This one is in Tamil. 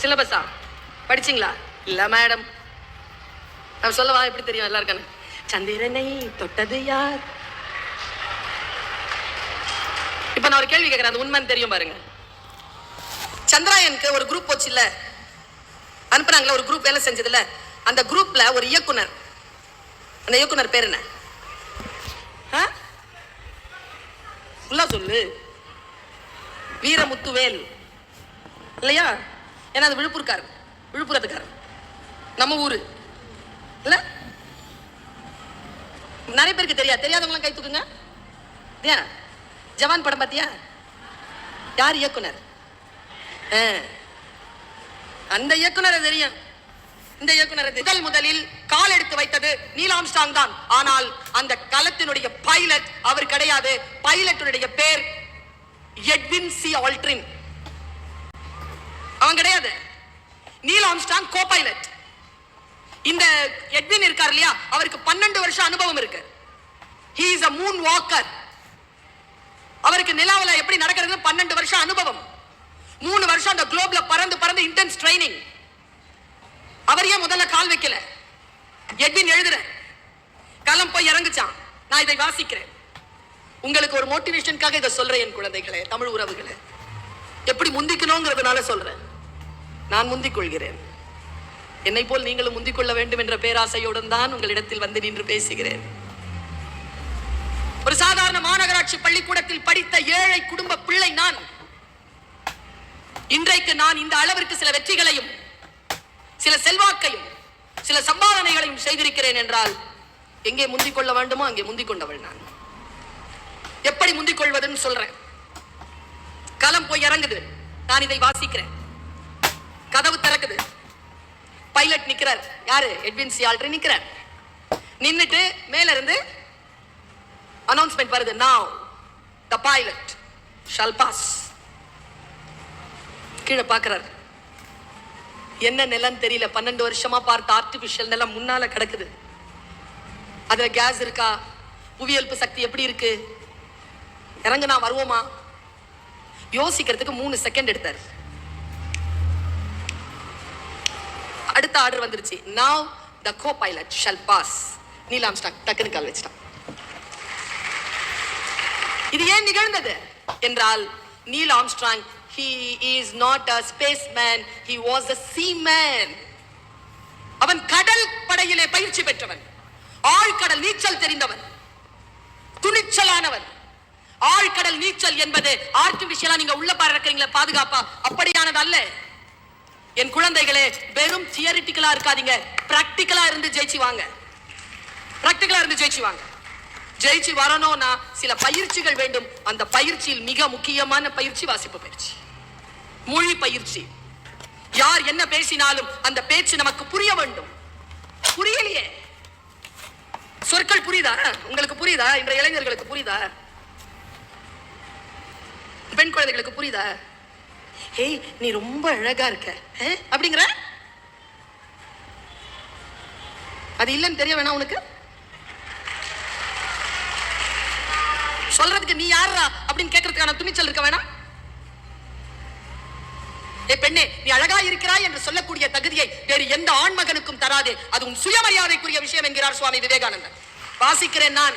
சிலபஸா? படிச்சிங்களா? இல்ல மேடம் நான் சொல்லவா எப்படி தெரியும் எல்லாருக்கும் சந்திரனை தொட்டது யார்? இப்ப நான் ஒரு கேள்வி கேட்கறேன் அது உண்மைன்னு தெரியும் பாருங்க. சந்திராயனுக்கு ஒரு குரூப் போச்சு இல்ல அனுப்புனாங்களே ஒரு குரூப் வேலை செஞ்சதுல அந்த குரூப்ல ஒரு இயக்குனர். அந்த இயக்குனர் பேர் என்ன? ஆ? சொல்லு. வீரமுத்துவேல். இல்லையா? ஏன்னா அது விழுப்புரக்காரன் விழுப்புரத்துக்காரன் நம்ம ஊரு. இல்லை? நிறைய பேருக்கு தெரியாது தெரியாதவங்களாம் கை தூக்குங்க. ஏன் ஜவான் படம் பார்த்தியா யார் இயக்குனர்? ஆ. அந்த இயக்குனரை தெரியும். இந்த இயக்குனர் முதல் முதலில் கால் எடுத்து வைத்தது நீல் ஆம்ஸ்டாங் தான். ஆனால் அந்த களத்தினுடைய பைலட் அவர் கிடையாது. பைலட்டுடைய பேர் எட்வின் சி ஆல்ட்ரின். அவன் கிடையாது. நீல் ஆம்ஸ்டாங் கோ பைலட் இந்த எட்வின் இருக்கார் இல்லையா? அவருக்கு பன்னெண்டு வருஷம் அனுபவம் இருக்கு. He is a moon walker அவருக்கு நிலாவில் எப்படி நடக்கிறது பன்னெண்டு வருஷம் அனுபவம். மூணு வருஷம் அந்த குளோப்ல பறந்து பறந்து இன்டென்ஸ் ட்ரைனிங் அவர் ஏன் முதல்ல கால் வைக்கல. எட்வின் எழுதுற. களம் போய் இறங்குச்சான் நான் இதை வாசிக்கிறேன். உங்களுக்கு ஒரு மோட்டிவேஷனுக்காக இதை சொல்றேன் என் குழந்தைகளே தமிழ் உறவுகளை. எப்படி முந்திக்கணுங்கிறதுனால சொல்றேன். நான் முந்திக் கொள்கிறேன் என்னை போல் நீங்களும் முந்திக் கொள்ள வேண்டும் என்ற பேராசையுடன் தான் உங்களிடத்தில் வந்து நின்று பேசுகிறேன். ஒரு சாதாரண மாநகராட்சி பள்ளிக்கூடத்தில் படித்த ஏழை குடும்ப பிள்ளை நான். இன்றைக்கு நான் இந்த அளவிற்கு சில வெற்றிகளையும் சில செல்வாக்கையும் சில சம்பாதனைகளையும் செய்திருக்கிறேன் என்றால் எங்கே முந்திக் கொள்ள வேண்டுமோ அங்கே முந்திக் கொண்டவள் நான். எப்படி முந்திக் கொள்வதுன்னு சொல்றேன். களம் போய் இறங்குது. நான் இதை வாசிக்கிறேன். கதவு திறக்குது. பைலட் நிக்கிறார். யாரு? எட்வின் சி ஆல்ட்ரி நிக்கிறார். நின்னுட்டு மேல இருந்து அனௌன்ஸ்மெண்ட் வருது. Now the pilot shall pass கீழே பார்க்கறாரு. என்ன நிலம் தெரியல. பன்னெண்டு வருஷமா பார்த்த ஆர்டிபிஷியல் நிலம் முன்னால கிடக்குது. அதுல கேஸ் இருக்கா? புவியல்பு சக்தி எப்படி இருக்கு? இறங்குனா வருவோமா? யோசிக்கிறதுக்கு மூணு செகண்ட் எடுத்தார். அடுத்த ஆர்டர் வந்துருச்சு. Now the co pilot shall pass Neil Armstrong டக்குன்னு கால் வச்சிட்டான். இது ஏன் நிகழ்ந்தது? என்றால் Neil Armstrong he is not a space man he was a seaman அவன் கடல் படையிலே பயிற்சி பெற்றவன். ஆழ்கடல் நீச்சல் தெரிந்தவன். துணிச்சலானவன். ஆழ்கடல் நீச்சல் என்பது ஆர்டிபிஷியலா நீங்க உள்ள பறக்கிறீங்களா பாதுகாப்பா? அப்படியானது அல்ல என் குழந்தைகளே வெறும் தியரிட்டிக்கலா இருக்காதீங்க. பிராக்டிக்கலா இருந்து ஜெயிச்சு வாங்க. பிராக்டிக்கலா இருந்து ஜெயிச்சு வாங்க. ஜெயிச்சு வரணும்னா சில பயிற்சிகள் வேண்டும். அந்த பயிற்சியில் மிக முக்கியமான பயிற்சி வாசிப்பு பயிற்சி. மொழி பயிற்சி. யார் என்ன பேசினாலும் அந்த பேச்சு நமக்கு புரிய வேண்டும். புரியலையே. சொற்கள் புரியுதா? உங்களுக்கு புரியுதா? இன்றைய இளைஞர்களுக்கு புரியுதா? பெண் குழந்தைகளுக்கு புரியுதா? ஹேய் நீ ரொம்ப அழகா இருக்க. அப்படிங்கிற? அது இல்லைன்னு தெரிய வேணாம் உனக்கு? சொல்றதுக்கு நீ யாரா அப்படின்னு கேட்கறதுக்கான துணிச்சல் இருக்க வேணாம்? ஏ பெண்ணே நீ அழகா இருக்கிறாய் என்று சொல்லக்கூடிய தகுதியை வேறு எந்த ஆண்மகனுக்கும் தராதே. அது உன் சுயமரியாதைக்குரிய விஷயம் என்கிறார் சுவாமி விவேகானந்தர். வாசிக்கிறேன் நான்.